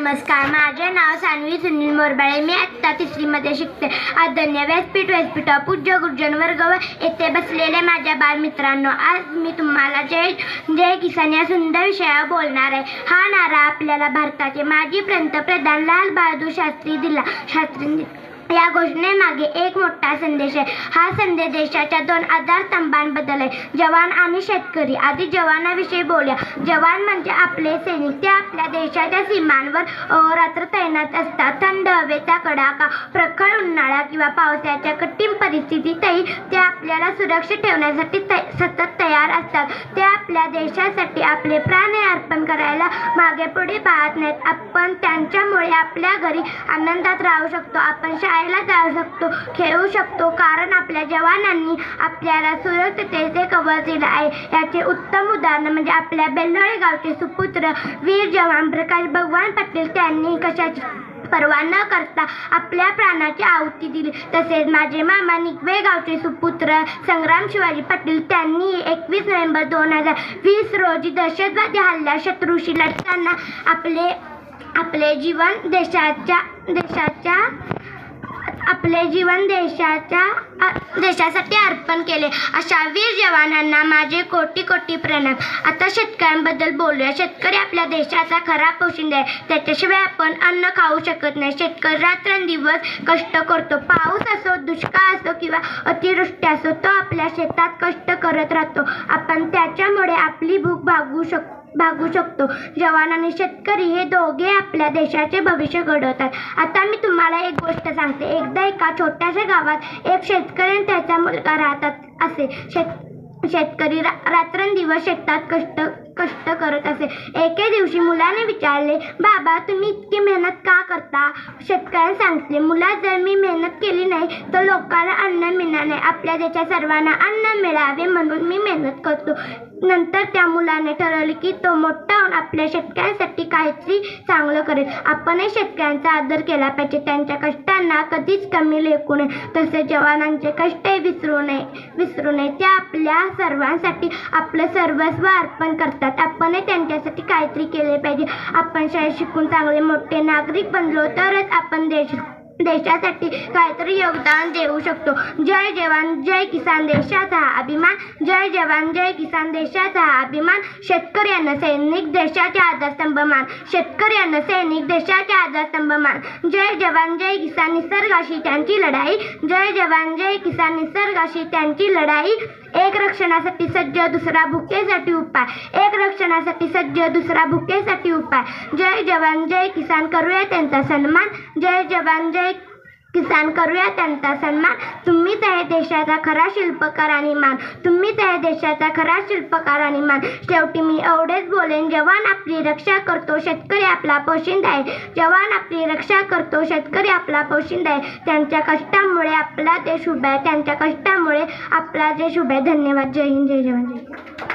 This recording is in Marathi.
नमस्कार माझे नाव सानवी सुनील मोरबाळे. मी आत्ता तिसरीमध्ये शिकते. आदरणीय व्यासपीठ व्यासपीठ पूज्य गुरुजन वर्ग व येथे बसलेले माझ्या बालमित्रांनो आज मी तुम्हाला जय जय किसान या सुंदर विषयावर बोलणार आहे. हा नारा आपल्याला भारताचे माजी पंतप्रधान लाल बहादूर शास्त्री दिला. शास्त्री या घोषणेमागे एक मोठा संदेश आहे. हा संदेश देशाच्या दोन आधारस्तंभांबद्दल आहे. जवान आणि शेतकरी. आधी जवानाविषयी बोलूया. जवान म्हणजे आपले सैनिक. ते आपल्या देशाच्या सीमांवर रात्र तैनात असतात. थंड हवेचा कडाका प्रखर उन्हाळा किंवा पावसाच्या कठीण परिस्थितीतही ते आपल्याला सुरक्षित ठेवण्यासाठी सतत तयार असतात. ते आपल्या देशासाठी आपले प्राण अर्पण करायला मागे पुढे पाहत नाहीत. आपण त्यांच्यामुळे आपल्या घरी आनंदात राहू शकतो. आपण खेळायला जाऊ शकतो खेळू शकतो. कारण आपल्या जवानांनी आपल्याला सुरक्षिततेचे कवच दिलं आहे. याचे उत्तम उदाहरण म्हणजे आपल्या बेल्लोळे गावचे सुपुत्र वीर जवान प्रकाश भगवान पाटील त्यांनी कशाची पर्वा न करता आपल्या प्राणाची आहुती दिली. तसेच माझे मामा निकवे गावचे सुपुत्र संग्राम शिवाजी पाटील त्यांनी एकवीस नोव्हेंबर दोन हजार वीस रोजी दहशतवादी हल्ला शत्रूशी लढताना आपले आपले जीवन देशाच्या देशाच्या आपले जीवन देशाच्या देशासाठी अर्पण केले. अशा वीर जवानांना माझे कोटी कोटी प्रणाम. आता शेतकऱ्यांबद्दल बोलूया. शेतकरी आपल्या देशाचा खरा पोशिंदा आहे. त्याच्याशिवाय आपण अन्न खाऊ शकत नाही. शेतकरी रात्रंदिवस कष्ट करतो. पाऊस असो दुष्काळ असो किंवा अतिवृष्टी असो तो आपल्या शेतात कष्ट करत राहतो. आपण त्याच्यामुळे आपली भूक भागू शकतो भागू शकतो. जवान आणि शेतकरी हे दोघे आपल्या देशाचे भविष्य घडवतात. आता मी तुम्हाला एक गोष्ट सांगते. एकदा एका छोट्याशा गावात एक शेत शेतकरी आणि त्याचा मुलगा राहतात असे. शेत शेतकरी रा रात्रंदिवस शेतात कष्ट कष्ट करत असे. एके दिवशी मुलाने विचारले बाबा तुम्ही इतकी मेहनत का करता? शेतकऱ्याने सांगितले मुला जर मी मेहनत केली नाही तर लोकांना अन्न मिळणार नाही. आपल्या देशात सर्वांना अन्न मिळावे म्हणून मी मेहनत करतो. नंतर त्या मुलाने ठरवले की तो मोठा होऊन आपल्या शेतकऱ्यांसाठी काहीतरी चांगलं करेल. आपणही शेतकऱ्यांचा आदर केला पाहिजे. त्यांच्या कष्टांना कधीच कमी लेखू नये. तसेच जवानांचे कष्टही विसरू नये विसरू नये. ते आपल्या सर्वांसाठी आपलं सर्वस्व अर्पण करतात. आपणही त्यांच्यासाठी काहीतरी केले पाहिजे. आपण शाळेत शिकून चांगले मोठे नागरिक बनलो तरच आपण देश देशासाठी काहीतरी योगदान देऊ शकतो. जय जवान जय किसान देशाचा अभिमान. जय जवान जय किसान देशाचा अभिमान. शेतकऱ्यांना सैनिक देशाचे आधारस्तंभ मान शेतकऱ्यांना सैनिक देशाचे आधारस्तंभ मान जय जवान जय किसान निसर्गाशी त्यांची लढाई. जय जवान जय किसान निसर्गाशी त्यांची लढाई. एक रक्षणासाठी सज्ज दुसरा भुकेसाठी उपाय. एक रक्षणासाठी सज्ज दुसरा भुकेसाठी उपाय. जय जवान जय किसान करूया त्यांचा सन्मान. जय जवान जय किसान करूया त्यांचा सन्मान. तुम्ही आहे देशाचा खरा शिल्पकार आणि मान. तुम्हीच आहे देशाचा खरा शिल्पकार आणि मान. शेवटी मी एवढेच बोलेन जवान आपली रक्षा करतो शेतकरी आपला पोशिंदा आहे. जवान आपली रक्षा करतो शेतकरी आपला पोशिंदा आहे. त्यांच्या कष्टामुळे आपला देश उभा आहे त्यांच्या कष्टामुळे आपला देश उभा आहे. धन्यवाद. जय हिंद जय जवान. जय